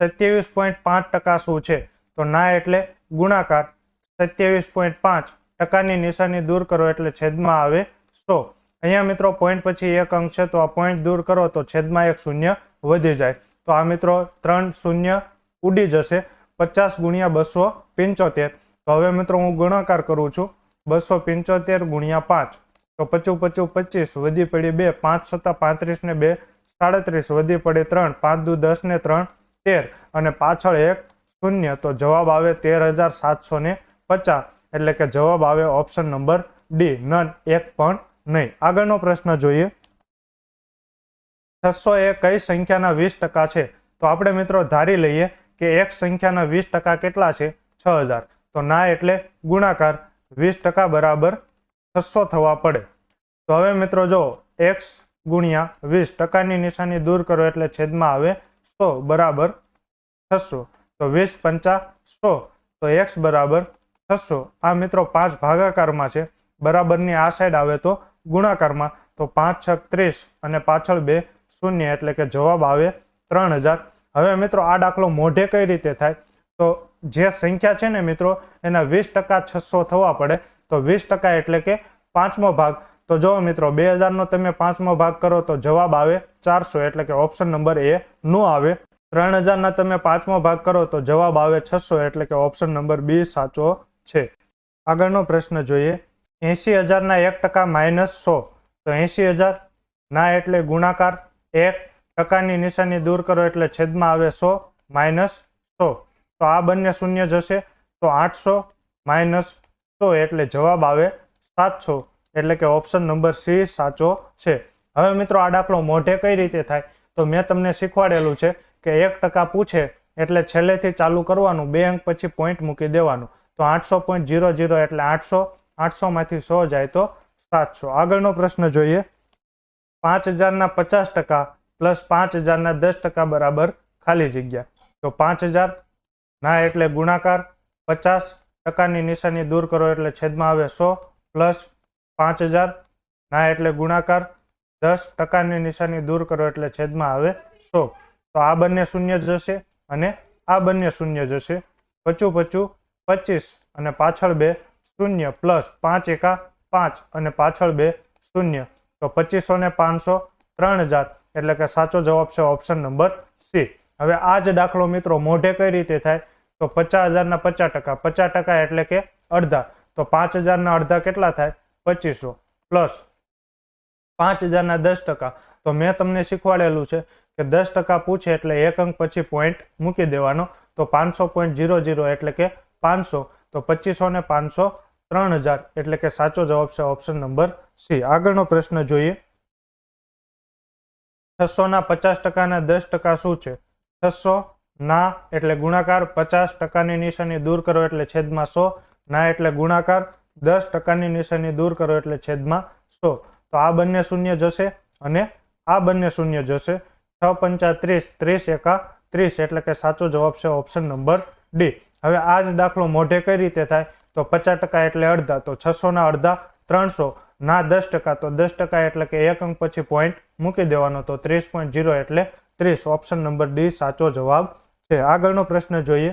સત્યાવીસ પોઈન્ટ પાંચ ટકા શું છે? તો ના એટલે ગુણાકાર સત્યાવીસ પોઈન્ટ પાંચ ટકાની નિશાની દૂર કરો એટલે છેદમાં આવે સો. અહીંયા મિત્રો પોઈન્ટ પછી એક અંક છે, તો આ પોઈન્ટ દૂર કરો તો છેદમાં એક શૂન્ય વધી જાય. તો આ મિત્રો ત્રણ શૂન્ય ઉડી જશે. પચાસ ગુણ્યા બસો પંચોતેર. તો હવે મિત્રો હું ગુણાકાર કરું છું. બસો પંચોતેર ગુણ્યા પાંચ. તો પચું પચું પચીસ વધી પડી બે. પાંચ સત્તા પાંત્રીસ ને બે સાડત્રીસ વધી પડી ત્રણ. પાંચ દુ દસ ને ત્રણ. તેર અને પાછળ એક શૂન્ય, તો જવાબ આવે તેર હજાર સાતસો ને પચાસ. એટલે કે જવાબ આવે ઓપ્શન નંબર ડી નન એક પણ નહીં. આગળનો પ્રશ્ન જોઈએ. છસો એ કઈ સંખ્યાના વીસ ટકા છે? તો આપણે મિત્રો ધારી લઈએ કે એક સંખ્યાના વીસ ટકા કેટલા છે? છ હજાર. તો ના એટલે ગુણાકાર વીસ ટકા બરાબર છસો થવા પડે. તો હવે મિત્રો જો એક્સ ગુણ્યા વીસ ટકાની નિશાની દૂર કરો એટલે છેદમાં આવે સો બરાબર છસો. તો વીસ પંચા સો. તો એક્સ બરાબર છસો. આ મિત્રો, પાંચ ભાગાકારમાં છે. બરાબરની આ સાઈડ આવે તો ગુણાકારમાં. તો પાંચ છ ત્રીસ અને પાછળ બે શૂન્ય એટલે કે જવાબ આવે ત્રણ હજાર. હવે મિત્રો, આ દાખલો મોઢે કઈ રીતે થાય? તો જે સંખ્યા છે ને મિત્રો, એના વીસ ટકા છસો થવા પડે. તો વીસ ટકા એટલે કે પાંચમો ભાગ. તો જો મિત્રો બે હજારનો તમે પાંચમો ભાગ કરો તો જવાબ આવે ચારસો, એટલે કે ઓપ્શન નંબર એ નો આવે. ત્રણ હજારના તમે પાંચમો ભાગ કરો તો જવાબ આવે છસો, એટલે કે ઓપ્શન નંબર બી સાચો છે. આગળનો પ્રશ્ન જોઈએ. એંશી હજારના એક ટકા માઇનસ સો, તો એંશી હજાર, ના એટલે ગુણાકાર એક ટકાની નિશાની દૂર કરો એટલે છેદમાં આવે સો માઇનસ સો. તો આ બંને શૂન્ય જશે તો આઠસો માઇનસ સો, એટલે જવાબ આવે સાતસો. એટલે કે ઓપ્શન નંબર સી સાચો છે. હવે મિત્રો આ દાખલો મોઢે કઈ રીતે થાય? તો મેં તમને શીખવાડેલું છે કે એક ટકા પૂછે એટલે છેલ્લેથી ચાલુ કરવાનું બે અંક પછી પોઈન્ટ મૂકી દેવાનું. તો આઠસો પોઈન્ટ જીરો જીરો એટલે આઠસો આઠસોમાંથી સો જાય તો સાતસો. આગળનો પ્રશ્ન જોઈએ. પાંચ હજારના પચાસ ટકા પ્લસ પાંચ હજારના દસ ટકા બરાબર ખાલી જગ્યા. તો પાંચ હજાર ના એટલે ગુણાકાર, પચાસ ટકાની નિશાની દૂર કરો એટલે છેદમાં આવે સો પ્લસ પાંચ હજાર. ના એટલે ગુણાકાર. દસ ટકાની નિશાની દૂર કરો એટલે છેદમાં આવે સો. તો આ બંને શૂન્ય જશે અને આ બંને શૂન્ય જશે પચું પચું પચીસ અને પાછળ બે શૂન્ય પ્લસ પાંચ એકા પાંચ અને પાછળ બે શૂન્ય. તો પચીસો ને પાંચસો ત્રણ હજાર એટલે કે સાચો જવાબ છે ઓપ્શન નંબર સી. હવે આ જ દાખલો મિત્રો મોઢે કઈ રીતે થાય? તો પચાસ હજારના પચાસ ટકા. પચાસ ટકા એટલે કે અડધા. તો પાંચ હજારના અડધા કેટલા થાય? પચીસો પ્લસ પાંચ હજારના દસ ટકા. તો મેં તમને શીખવાડેલું છે કે દસ ટકા પૂછે એટલે એક અંક પછી પોઈન્ટ મૂકી દેવાનો. તો પાંચસો પોઈન્ટ જીરો જીરો એટલે કે પાંચસો. તો પચીસો ને પાંચસો ત્રણ હજાર એટલે કે સાચો જવાબ છે ઓપ્શન નંબર સી આગળનો પ્રશ્ન જોઈએ. છસોના પચાસ ટકાના દસ ટકા શું છે? છસો ના એટલે ગુણાકાર, પચાસ ટકાની નિશાની દૂર કરો એટલે છેદમાં સો. ના એટલે ગુણાકાર દસ ટકાની નિશાની દૂર કરો એટલે છેદમાં સો. તો આ બંને શૂન્ય જશે અને આ બંને શૂન્ય જશે. છ પંચા ત્રીસ ત્રીસ એકા ત્રીસ એટલે કે સાચો જવાબ છે ઓપ્શન નંબર ડી. હવે આ જ દાખલો મોઢે કઈ રીતે થાય? તો પચાસ ટકા એટલે અડધા, તો છસોના અડધા ત્રણસો. ના, દસ ટકા, તો દસ ટકા એટલે કે એક અંક પછી પોઈન્ટ મૂકી દેવાનો, તો ત્રીસ પોઈન્ટ જીરો એટલે ત્રીસ. ઓપ્શન નંબર ડી, સાચો જવાબ છે. આગળનો પ્રશ્ન જોઈએ.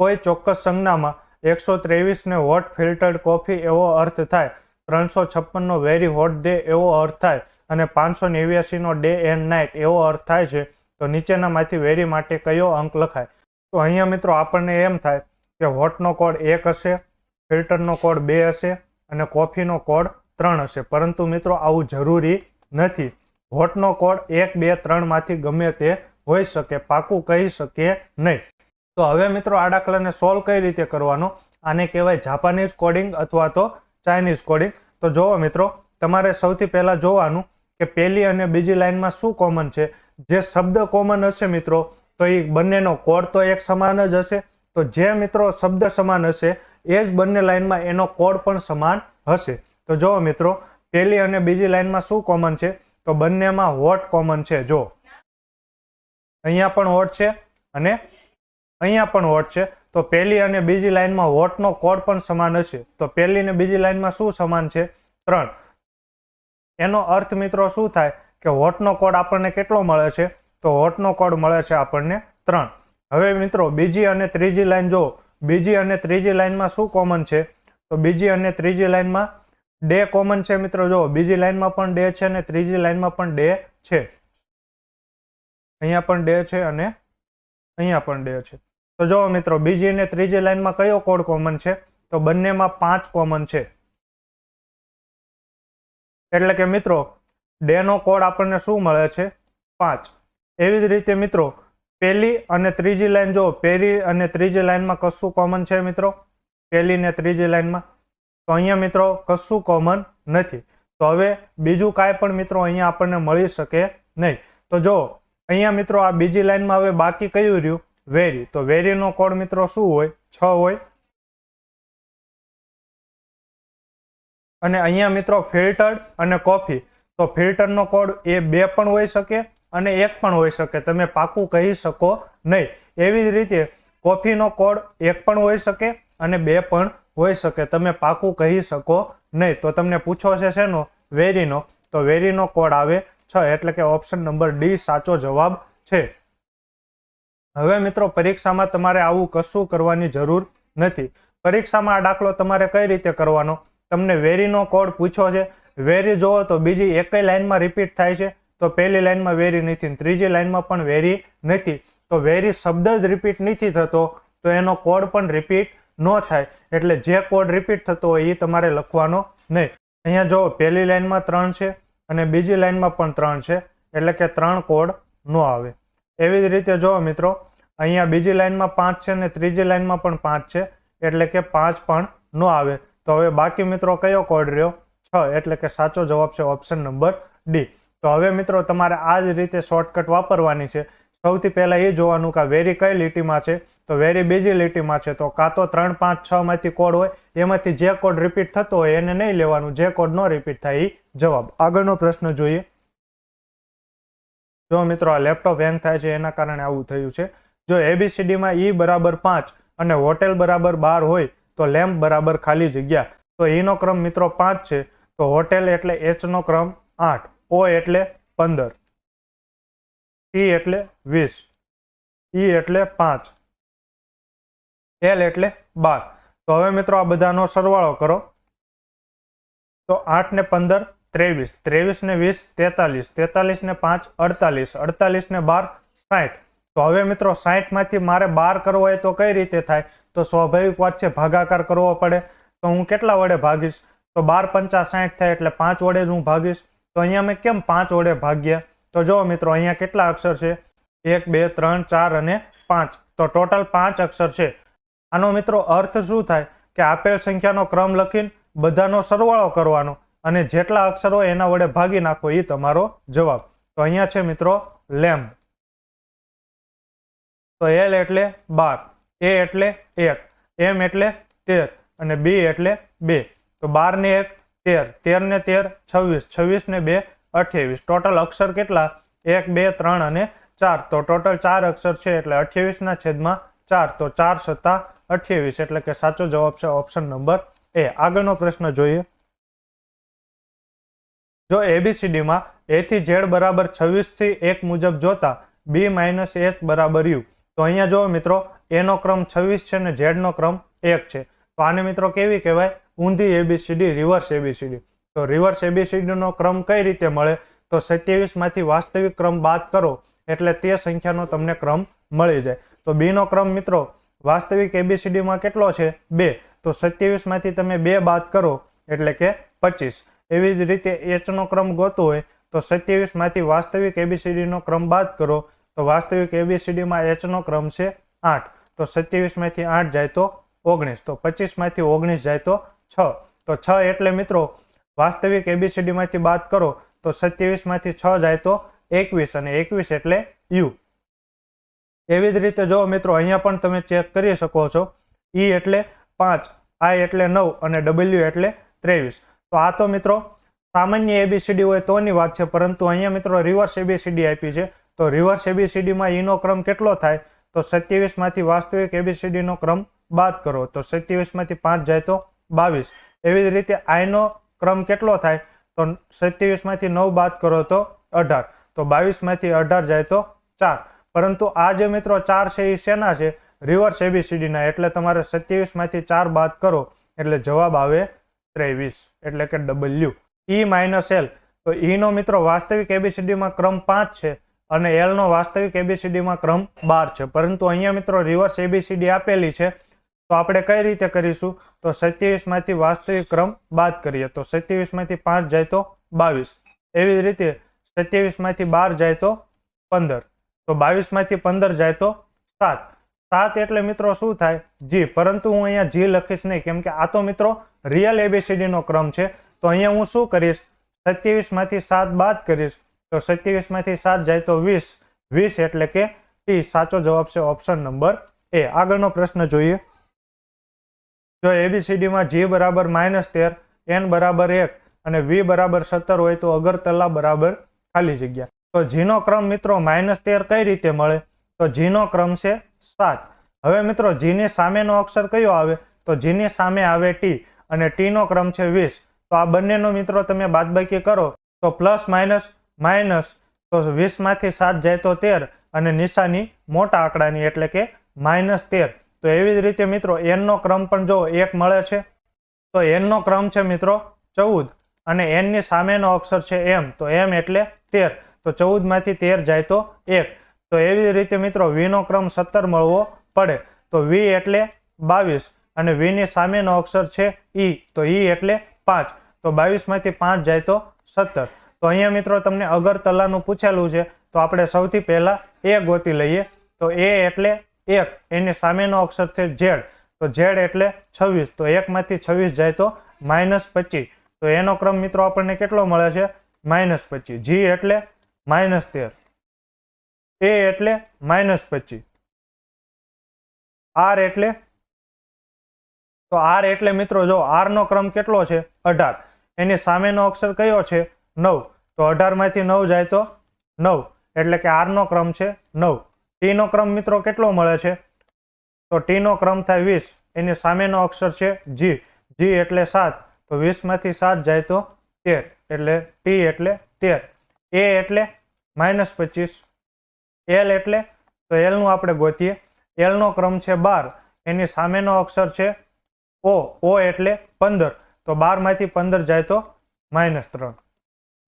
કોઈ ચોક્કસ સંજ્ઞામાં એકસો ત્રેવીસને હોટ ફિલ્ટર્ડ કોફી એવો અર્થ થાય. ત્રણસો છપ્પનનો વેરી હોટ ડે એવો અર્થ થાય. અને પાંચસો નેવ્યાસીનો ડે એન્ડ નાઇટ એવો અર્થ થાય છે. તો નીચેનામાંથી વેરી માટે કયો અંક લખાય? તો અહીંયા મિત્રો આપણને એમ થાય કે હોટનો કોડ એક હશે ફિલ્ટરનો કોડ બે હશે, અને કોફીનો કોડ ત્રણ હશે. પરંતુ મિત્રો આવું જરૂરી નથી. હોટનો કોડ એક, બે ત્રણમાંથી ગમે તે હોઈ શકે, પાકું કહી શકીએ નહીં. તો હવે મિત્રો આ દાખલાને સોલ્વ કઈ રીતે કરવાનો? આને કહેવાય જાપાનીઝ કોડિંગ અથવા તો ચાઇનીઝ કોડિંગ તો જુઓ મિત્રો, તમારે સૌથી પહેલાં જોવાનું કે પહેલી અને બીજી લાઇનમાં શું કોમન છે? જે શબ્દ કોમન હશે મિત્રો, તો એ બંનેનો કોડ તો એક સમાન જ હશે. તો જે મિત્રો શબ્દ સમાન હશે, એ જ બંને લાઇનમાં એનો કોડ પણ સમાન હશે. તો જુઓ મિત્રો, પહેલી અને બીજી લાઇનમાં શું કોમન છે? તો બંનેમાં વોટ કોમન છે? જો અહીંયા પણ વોટ છે અને અહીંયા પણ વોટ છે. તો પહેલી અને બીજી લાઇનમાં વોટનો કોડ પણ સમાન હશે તો પહેલી અને બીજી લાઇનમાં શું સમાન છે? ત્રણ. એનો અર્થ મિત્રો શું થાય? કે વોટનો કોડ આપણને કેટલો મળે છે? તો વોટનો કોડ મળે છે આપણને ત્રણ. હવે મિત્રો, બીજી અને ત્રીજી લાઈન જો બીજી અને ત્રીજી લાઈનમાં શું કોમન છે? તો બીજી અને ત્રીજી લાઇનમાં ડે કોમન છે મિત્રો જો બીજી લાઇનમાં પણ ડે છે અને ત્રીજી લાઇનમાં પણ ડે છે. અહીંયા પણ ડે છે અને અહીંયા પણ ડે છે. તો જો મિત્રો, બીજી અને ત્રીજી લાઈનમાં કયો કોડ કોમન છે? તો બંનેમાં પાંચ કોમન છે. એટલે કે મિત્રો, ડેનો કોડ આપણને શું મળે છે? પાંચ. એવી જ રીતે મિત્રો, પહેલી અને ત્રીજી લાઈન જો પહેલી અને ત્રીજી લાઈનમાં કશું કોમન છે મિત્રો? પહેલી ને ત્રીજી લાઈનમાં. તો અહીંયા મિત્રો, કશું કોમન નથી. તો હવે બીજું કાંઈ પણ મિત્રો અહીંયા આપણને મળી શકે નહીં. તો જો અહીંયા મિત્રો આ બીજી લાઈનમાં હવે બાકી કયું રહ્યું? વેરી તો વેરીનો કોડ મિત્રો શું હોય? છ હોય. અને અહીંયા મિત્રો ફિલ્ટર્ડ અને કોફી. તો ફિલ્ટરનો કોડ એ બે પણ હોઈ શકે અને એક પણ હોઈ શકે. તમે પાકું કહી શકો નહીં. એવી જ રીતે કોફીનો કોડ એક પણ હોઈ શકે અને બે પણ હોઈ શકે. તમે પાકું કહી શકો નહીં. તો તમને પૂછો છે શેનો? વેરીનો. તો વેરીનો કોડ આવે છ. એટલે કે ઓપ્શન નંબર ડી સાચો જવાબ છે. હવે મિત્રો, પરીક્ષામાં તમારે આવું કશું કરવાની જરૂર નથી. પરીક્ષામાં આ દાખલો તમારે કઈ રીતે કરવાનો? તમને વેરીનો કોડ પૂછ્યો છે. વેરી જોવો તો બીજી એકય લાઇનમાં રિપીટ થાય છે. તો પહેલી લાઇનમાં વેરી નથી, ત્રીજી લાઇનમાં પણ વેરી નથી. તો વેરી શબ્દ જ રિપીટ નથી થતો, તો એનો કોડ પણ રિપીટ ન થાય. એટલે જે કોડ રિપીટ થતો હોય એ તમારે લખવાનો નહીં. અહીંયા જો પહેલી લાઈનમાં ત્રણ છે અને બીજી લાઈનમાં પણ ત્રણ છે, એટલે કે ત્રણ કોડ ન આવે. એવી જ રીતે જો મિત્રો અહીંયા બીજી લાઈનમાં પાંચ છે અને ત્રીજી લાઈનમાં પણ પાંચ છે, એટલે કે પાંચ પણ ન આવે. તો હવે બાકી મિત્રો કયો કોડ રહ્યો? છ, એટલે કે સાચો જવાબ છે ઓપ્શન નંબર ડી તો હવે મિત્રો તમારે આ જ રીતે શોર્ટકટ વાપરવાની છે. સૌથી પહેલાં એ જોવાનું કે વેરી કઈ લીટીમાં છે? તો વેરી બીજી લીટીમાં છે. તો કાં તો ત્રણ, પાંચ, છ માંથી કોડ હોય, એમાંથી જે કોડ રિપીટ થતો હોય એને નહીં લેવાનું. જે કોડ ન રિપીટ થાય એ જવાબ. આગળનો પ્રશ્ન જોઈએ. જો મિત્રો આ લેપટોપ હેંગ થાય છે, એના કારણે આવું થયું છે. જો એબીસીડીમાં ઈ બરાબર પાંચ અને હોટેલ બરાબર બાર હોય તો લેમ્પ બરાબર ખાલી જગ્યા. તો ઈનો ક્રમ મિત્રો પાંચ છે. તો હોટેલ એટલે એચનો ક્રમ આઠ ઓ એટલે પંદર ટી એટલે વીસ ઈ એટલે પાંચ એલ એટલે બાર. તો હવે મિત્રો આ બધાનો સરવાળો કરો. તો આઠ ને પંદર, ત્રેવીસ. ત્રેવીસ ને વીસ, તેતાલીસ. તેતાલીસ ને પાંચ, અડતાલીસ. અડતાલીસ ને બાર, સાઠ. તો હવે મિત્રો સાઠમાંથી મારે બાર કરવો હોય તો કઈ રીતે થાય? તો સ્વાભાવિક વાત છે, ભાગાકાર કરવો પડે. તો હું કેટલા વડે ભાગીશ? તો બાર પંચા સાઠ થાય એટલે પાંચ વડે જ હું ભાગીશ. તો અહીંયા મેં કેમ પાંચ વડે ભાગ્યા? તો જો મિત્રો અહીંયા કેટલા અક્ષર છે? એક, બે, ત્રણ, ચાર અને પાંચ. તો ટોટલ પાંચ અક્ષર છે. આનો મિત્રો અર્થ શું થાય? કે આપેલ સંખ્યાનો ક્રમ લખીને બધાનો સરવાળો કરવાનો અને જેટલા અક્ષર એના વડે ભાગી નાખો એ તમારો જવાબ. તો અહીંયા છે મિત્રો લેમ્પ તો એલ એટલે બાર એ એટલે એક એમ એટલે તેર અને બી એટલે બે. તો બાર ને એક, તેર તેર ને તેર, છવ્વીસ છવ્વીસ ને બે, અઠ્યાવીસ. ટોટલ અક્ષર કેટલા? એક, બે, ત્રણ અને ચાર. તો ટોટલ ચાર અક્ષર છે એટલે અઠ્યાવીસના છેદમાં ચાર. તો ચાર સત્તા અઠ્યાવીસ. એટલે કે સાચો જવાબ છે ઓપ્શન નંબર એ આગળનો પ્રશ્ન જોઈએ. જો એબીસીડીમાં એથી ઝેડ બરાબર છવ્વીસથી એક મુજબ જોતા બી માઇનસ એચ બરાબર યુ તો અહીંયા જો મિત્રો એનો ક્રમ છવ્વીસ છે ને ઝેડનો ક્રમ એક છે. તો આને મિત્રો કેવી કહેવાય? ઊંધી એબીસીડી રિવર્સ એબીસીડી તો રિવર્સ એબીસીડીનો ક્રમ કઈ રીતે મળે? તો સત્યાવીસમાંથી વાસ્તવિક ક્રમ બાદ કરો, એટલે તે સંખ્યાનો તમને ક્રમ મળી જાય. તો બીનો ક્રમ મિત્રો, વાસ્તવિક એબીસીડીમાં કેટલો છે? બે. તો સત્યાવીસમાંથી તમે બે બાદ કરો, એટલે કે પચીસ. એવી જ રીતે એચનો ક્રમ ગોતો હોય, તો સત્યાવીસમાંથી વાસ્તવિક એબીસીડીનો ક્રમ બાદ કરો તો વાસ્તવિક એબીસીડીમાં એચનો ક્રમ છે આઠ. તો સત્યાવીસમાંથી આઠ જાય તો ઓગણીસ. તો પચીસમાંથી ઓગણીસ જાય તો છ. તો છ એટલે મિત્રો, વાસ્તવિક એબીસીડીમાંથી બાદ કરો, તો સત્યાવીસમાંથી છ જાય તો એકવીસ અને એકવીસ એટલે યુ. એવી જ રીતે જો મિત્રો, અહીંયા પણ તમે ચેક કરી શકો છો. ઈ એટલે પાંચ આઈ એટલે નવ અને ડબલ્યુ એટલે ત્રેવીસ. તો આ તો મિત્રો, સામાન્ય એબીસીડી હોય તોની વાત છે, પરંતુ અહીંયા મિત્રો રિવર્સ એબીસીડી આપી છે. તો રિવર્સ એબીસીડીમાં ઈનો ક્રમ કેટલો થાય? તો સત્યાવીસમાંથી વાસ્તવિક એબીસીડીનો ક્રમ બાદ કરો. તો સત્યાવીસમાંથી પાંચ જાય તો બાવીસ. એવી જ રીતે આઈનો ક્રમ કેટલો થાય? તો સત્યાવીસમાંથી નવ બાદ કરો તો અઢાર. તો બાવીસમાંથી અઢાર જાય તો ચાર. પરંતુ આ જે મિત્રો ચાર છે એ શેના છે? રિવર્સ એબીસીડીના એટલે તમારે સત્યાવીસમાંથી ચાર બાદ કરો. એટલે જવાબ આવે ત્રેવીસ. એટલે કે ડબલ્યુ ઈ માઇનસ એલ તો ઈનો મિત્રો વાસ્તવિક એબીસીડીમાં ક્રમ પાંચ છે. અને એલનો વાસ્તવિક એબીસીડીમાં ક્રમ બાર છે. પરંતુ અહીંયા મિત્રો રિવર્સ એબીસીડી આપેલી છે. તો આપણે કઈ રીતે કરીશું? તો સત્યાવીસમાંથી વાસ્તવિક ક્રમ બાદ કરીએ. તો સત્યાવીસમાંથી પાંચ જાય તો બાવીસ. એવી જ રીતે સત્યાવીસમાંથી બાર જાય તો પંદર. તો બાવીસમાંથી પંદર જાય તો સાત. સાત એટલે મિત્રો શું થાય? જી પરંતુ હું અહીંયા જી લખીશ નહીં, કેમ કે આ તો મિત્રો રિયલ એબીસીડી નો ક્રમ છે. તો અહીંયા હું શું કરીશ? સત્યાવીસમાંથી સાત બાદ કરીશ. તો સત્યાવીસમાંથી સાત જાય તો વીસ. વીસ એટલે કે ટી. સાચો જવાબ છે ઓપ્શન નંબર એ આગળનો પ્રશ્ન જોઈએ. જો એબીસીડીમાં જી બરાબર માઇનસ તેર એન બરાબર એક અને વી બરાબર સત્તર હોય તો અગરતલા બરાબર ખાલી જગ્યા. તો જીનો ક્રમ મિત્રો માઇનસ તેર કઈ રીતે મળે? તો જીનો ક્રમ છે સાત. હવે મિત્રો જીની સામેનો અક્ષર કયો આવે? તો જીની સામે આવે ટી અને ટી નો ક્રમ છે વીસ. તો આ બંનેનો મિત્રો તમે બાદબાકી કરો. તો પ્લસ માઇનસ માઇનસ, તો વીસમાંથી સાત જાય તો તેર અને નિશાની મોટા આંકડાની એટલે કે માઇનસ તેર. તો એવી જ રીતે મિત્રો એનનો ક્રમ પણ જો એક મળે છે, તો એનનો ક્રમ છે મિત્રો ચૌદ. અને એનની સામેનો અક્ષર છે એમ તો એમ એટલે તેર. તો ચૌદમાંથી તેર જાય તો એક. તો એવી જ રીતે મિત્રો વીનો ક્રમ સત્તર મળવો પડે. તો વી એટલે બાવીસ અને વીની સામેનો અક્ષર છે ઈ તો ઈ એટલે પાંચ. તો બાવીસમાંથી પાંચ જાય તો સત્તર. તો અહીંયા મિત્રો તમને અગરતલાનું પૂછેલું છે, તો આપણે સૌથી પહેલા એ ગોતી લઈએ. તો એ એટલે એક, એની સામેનો અક્ષર છે ઝેડ. તો ઝેડ એટલે છવ્વીસ. તો એકમાંથી છવ્વીસ જાય તો માઇનસ પચીસ. તો એનો ક્રમ મિત્રો આપણને કેટલો મળે છે? માઇનસ પચીસ. જી એટલે માઇનસ તેર. એ એટલે માઇનસ પચીસ. આર એટલે તો આર એટલે મિત્રો જો આર નો ક્રમ કેટલો છે? અઢાર. એની સામેનો અક્ષર કયો છે? નવ. તો અઢારમાંથી નવ જાય તો નવ. એટલે કે આરનો ક્રમ છે નવ. ટીનો ક્રમ મિત્રો કેટલો મળે છે? તો ટીનો ક્રમ થાય વીસ. એની સામેનો અક્ષર છે જી. જી એટલે સાત. તો વીસમાંથી સાત જાય તો તેર. એટલે ટી એટલે તેર. એ એટલે માઇનસ પચીસ. એલ એટલે તો એલનું આપણે ગોતીએ. એલનો ક્રમ છે બાર. એની સામેનો અક્ષર છે ઓ. ઓ એટલે પંદર. તો બારમાંથી પંદર જાય તો માઇનસ ત્રણ.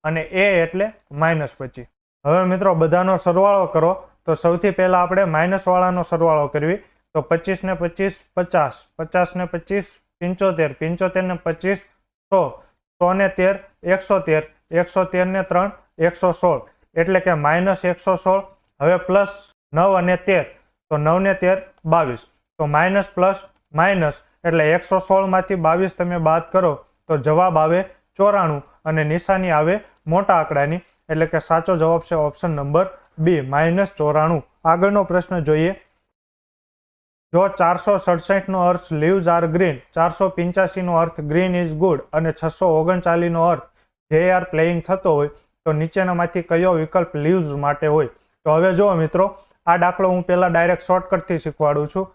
અને એ એટલે માઇનસ પચીસ હવે મિત્રો બધાનો સરવાળો કરો. તો સૌથી પહેલા આપણે માઇનસ વાળાનો સરવાળો કરવી. તો પચીસ ને પચીસ, પચાસ. પચાસ ને પચીસ, પંચોતેર. પંચોતેર ને પચીસ, સો. સો ને તેર, એકસો તેર. એકસો તેર ને ત્રણ, એકસો સોળ. એટલે કે માઇનસ એકસો સોળ. હવે પ્લસ નવ અને તેર. તો નવ ને તેર, બાવીસ. તો માઇનસ પ્લસ માઇનસ. એટલે એકસો સોળમાંથી બાવીસ તમે બાદ કરો તો જવાબ આવે ચોરાણું અને નિશાની આવે મોટા આંકડાની, એટલે કે સાચો જવાબ છે ઓપ્શન નંબર બી, માઇનસ ચોરાણું. આગળનો પ્રશ્ન જોઈએ. જો ચારસો સડસઠનો અર્થ લીવ્સ આર ગ્રીન ચારસો પિંચાસીનો અર્થ ગ્રીન ઇઝ ગુડ અને છસો ઓગણચાલીસનો અર્થ જે આર પ્લેઇંગ થતો હોય, તો નીચેનામાંથી કયો વિકલ્પ લીવ્સ માટે હોય? તો હવે જુઓ મિત્રો, આ દાખલો હું પહેલાં ડાયરેક્ટ શોર્ટકટથી શીખવાડું છું.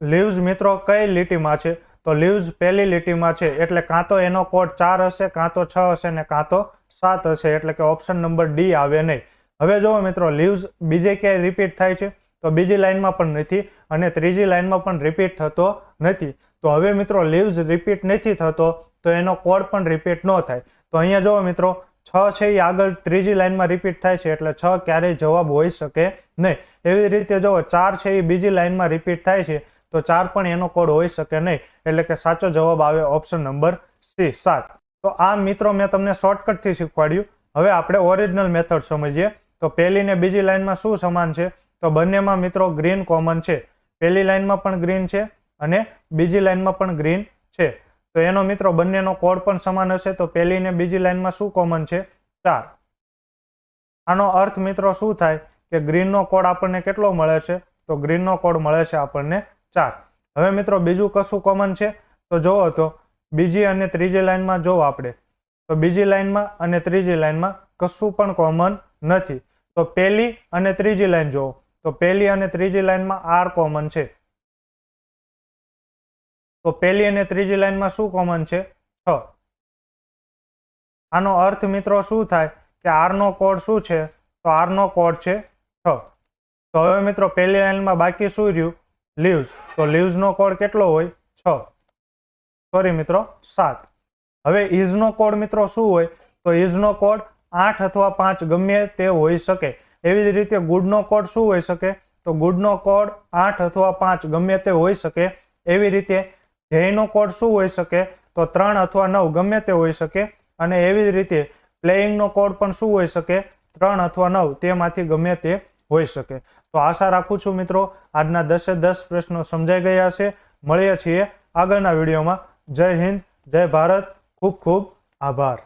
લીવ્સ મિત્રો કઈ લીટીમાં છે? તો લીવ્સ પહેલી લીટીમાં છે, એટલે કાં તો એનો કોડ ચાર હશે, કાં તો છ હશે ને કાં તો સાત હશે એટલે કે ઓપ્શન નંબર ડી આવે નહીં. હવે જુઓ મિત્રો લીવ્સ બીજે ક્યાંય રિપીટ થાય છે? તો બીજી લાઇનમાં પણ નથી અને ત્રીજી લાઇનમાં પણ રિપીટ થતો નથી. તો હવે મિત્રો લીવ્સ રિપીટ નથી થતો, તો એનો કોડ પણ રિપીટ ન થાય. તો અહીંયા જુઓ મિત્રો, છ છે એ આગળ ત્રીજી લાઇનમાં રિપીટ થાય છે એટલે છ ક્યારેય જવાબ હોઈ શકે નહીં. એવી રીતે જુઓ, ચાર છે એ બીજી લાઇનમાં રિપીટ થાય છે, તો ચાર પણ એનો કોડ હોઈ શકે નહીં. એટલે કે સાચો જવાબ આવે ઓપ્શન નંબર સી સાત. તો આ મિત્રો મેં તમને શોર્ટકટથી શીખવાડ્યું. હવે આપણે ઓરિજિનલ મેથડ સમજીએ. તો પહેલી ને બીજી લાઇનમાં શું સમાન છે? તો બંનેમાં મિત્રો ગ્રીન કોમન છે. પહેલી લાઇનમાં પણ ગ્રીન છે અને બીજી લાઇનમાં પણ ગ્રીન છે. તો એનો મિત્રો બંનેનો કોડ પણ સમાન હશે. તો પહેલી ને બીજી લાઇનમાં શું કોમન છે? ચાર. આનો અર્થ મિત્રો શું થાય? કે ગ્રીનનો કોડ આપણને કેટલો મળે છે? તો ગ્રીનનો કોડ મળે છે આપણને ચાર. હવે મિત્રો બીજું કશું કોમન છે? તો જોવો તો બીજી અને ત્રીજી લાઇનમાં જો આપણે તો બીજી લાઇનમાં અને ત્રીજી લાઇનમાં કશું પણ કોમન નથી. તો પહેલી અને ત્રીજી લાઇન જુઓ. તો પહેલી અને ત્રીજી લાઇનમાં આર કોમન છે. તો પહેલી અને ત્રીજી લાઇનમાં શું કોમન છે? છ. આનો અર્થ મિત્રો શું થાય? કે આરનો કોડ શું છે? તો આરનો કોડ છે છ. તો હવે મિત્રો પહેલી લાઈનમાં બાકી શું રહ્યું? લીવ્સ તો લીવ્સનો કોડ કેટલો હોય? છ. સોરી મિત્રો, સાત. હવે ઇઝનો કોડ મિત્રો શું હોય? તો ઇઝનો કોડ આઠ અથવા પાંચ ગમે તે હોઈ શકે. એવી જ રીતે ગુડનો કોડ શું હોઈ શકે? તો ગુડનો કોડ આઠ અથવા પાંચ ગમે તે હોઈ શકે. એવી રીતે ધ્યેયનો કોડ શું હોઈ શકે? તો ત્રણ અથવા નવ ગમે તે હોઈ શકે. અને એવી જ રીતે પ્લેઇંગનો કોડ પણ શું હોઈ શકે? ત્રણ અથવા નવ તેમાંથી ગમે તે હોઈ શકે. તો આશા રાખું છું મિત્રો, આજના દસે દસ પ્રશ્નો સમજાઈ ગયા છે. મળીએ છીએ આગળના વિડીયોમાં. જય હિન્દ જય ભારત. ખૂબ ખૂબ આભાર.